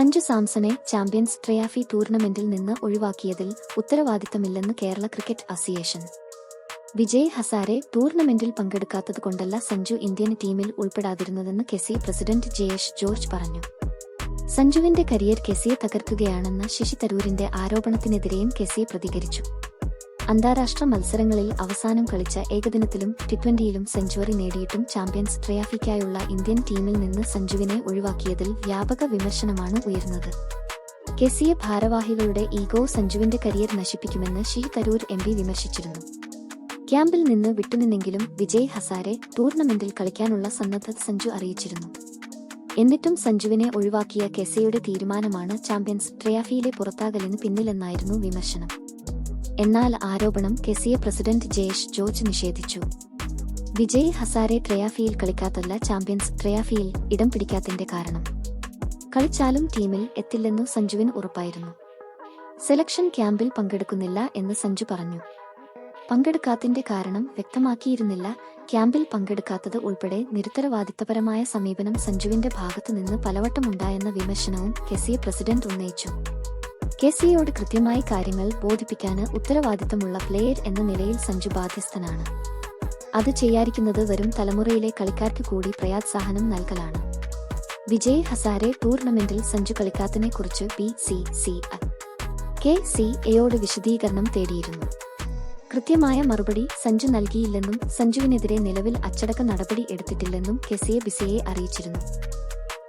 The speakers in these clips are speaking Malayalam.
സാംസണെ ചാമ്പ്യൻസ് ട്രയാഫി ടൂർണമെന്റിൽ നിന്ന് ഒഴിവാക്കിയതിൽ ഉത്തരവാദിത്തമില്ലെന്ന് കേരള ക്രിക്കറ്റ് അസോസിയേഷൻ വിജയ് ഹസാരെ ടൂർണമെന്റിൽ പങ്കെടുക്കാത്തതുകൊണ്ടല്ല സഞ്ജു ഇന്ത്യൻ ടീമിൽ ഉൾപ്പെടാതിരുന്നതെന്ന് കെസി പ്രസിഡന്റ് ജയേഷ് ജോർജ് പറഞ്ഞു. സഞ്ജുവിന്റെ കരിയർ കെസിയെ തകർക്കുകയാണെന്ന ശശി തരൂരിന്റെ ആരോപണത്തിനെതിരെയും കെസി പ്രതികരിച്ചു. അന്താരാഷ്ട്ര മത്സരങ്ങളിൽ അവസാനം കളിച്ച ഏകദിനത്തിലും ടി ട്വന്റിയിലും സെഞ്ചുറി നേടിയിട്ടും ചാമ്പ്യൻസ് ട്രയാഫിക്കായുള്ള ഇന്ത്യൻ ടീമിൽ നിന്ന് സഞ്ജുവിനെ ഒഴിവാക്കിയതിൽ വ്യാപക വിമർശനമാണ് ഉയർന്നത്. കെസിയെ ഭാരവാഹികളുടെ ഈഗോ സഞ്ജുവിന്റെ കരിയർ നശിപ്പിക്കുമെന്ന് ഷീ തരൂർ എം പി വിമർശിച്ചിരുന്നു. ക്യാമ്പിൽ നിന്ന് വിട്ടുനിന്നെങ്കിലും വിജയ് ഹസാരെ ടൂർണമെന്റിൽ കളിക്കാനുള്ള സന്നദ്ധത സഞ്ജു അറിയിച്ചിരുന്നു. എന്നിട്ടും സഞ്ജുവിനെ ഒഴിവാക്കിയ കെസയുടെ തീരുമാനമാണ് ചാമ്പ്യൻസ് ട്രയാഫിയിലെ പുറത്താകലിന് പിന്നിലെന്നായിരുന്നു വിമർശനം. എന്നാൽ ആരോപണം കെസിയ പ്രസിഡന്റ് ജയേഷ് ജോർജ് നിഷേധിച്ചു. വിജയ് ഹസാരെ ട്രയാഫിയിൽ കളിക്കാത്തല്ല ചാമ്പ്യൻസ് ട്രയാഫിയിൽ ഇടം പിടിക്കാത്തതിന്റെ കാരണം. കളിച്ചാലും ടീമിൽ എത്തില്ലെന്നു സഞ്ജുവിന് ഉറപ്പായിരുന്നു. സെലക്ഷൻ ക്യാമ്പിൽ പങ്കെടുക്കുന്നില്ല എന്ന് സഞ്ജു പറഞ്ഞു. പങ്കെടുക്കാത്തതിന്റെ കാരണം വ്യക്തമാക്കിയിരുന്നില്ല. ക്യാമ്പിൽ പങ്കെടുക്കാത്തത് ഉൾപ്പെടെ നിരുത്തരവാദിത്തപരമായ സമീപനം സഞ്ജുവിന്റെ ഭാഗത്തുനിന്ന് പലവട്ടമുണ്ടായെന്ന വിമർശനവും കെസിയ പ്രസിഡന്റ് ഉന്നയിച്ചു. കെസിയോട് കൃത്യമായി കാര്യങ്ങൾ ബോധിപ്പിക്കാന് ഉത്തരവാദിത്തമുള്ള പ്ലെയർ എന്ന നിലയിൽ സഞ്ജു ബാധ്യസ്ഥനാണ്. അത് ചെയ്യാതിരിക്കുന്നത് വരും തലമുറയിലെ കളിക്കാർക്ക് കൂടി പ്രയാത്സാഹനം നൽകലാണ്. വിജയ് ഹസാരെ ടൂർണമെന്റിൽ സഞ്ജു കളിക്കാത്തതിനെ കുറിച്ച് B C C K C എയോട് വിശദീകരണം തേടിയിരുന്നു. കൃത്യമായ മറുപടി സഞ്ജു നൽകിയില്ലെന്നും സഞ്ജുവിനെതിരെ നിലവിൽ അച്ചടക്ക നടപടി എടുത്തിട്ടില്ലെന്നും കെസിയെ ബിസിയെ അറിയിച്ചിരുന്നു.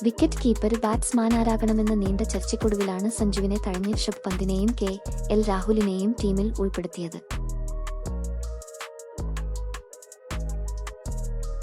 വിക്കറ്റ് കീപ്പർ ബാറ്റ്സ്മാൻ ആരാകണമെന്ന നീണ്ട ചർച്ചയ്ക്കൊടുവിലാണ് സഞ്ജുവിനെ തഴഞ്ഞ ഋഷഭ് പന്തിനെയും കെ. എൽ. രാഹുലിനെയും ടീമിൽ ഉൾപ്പെടുത്തിയത്.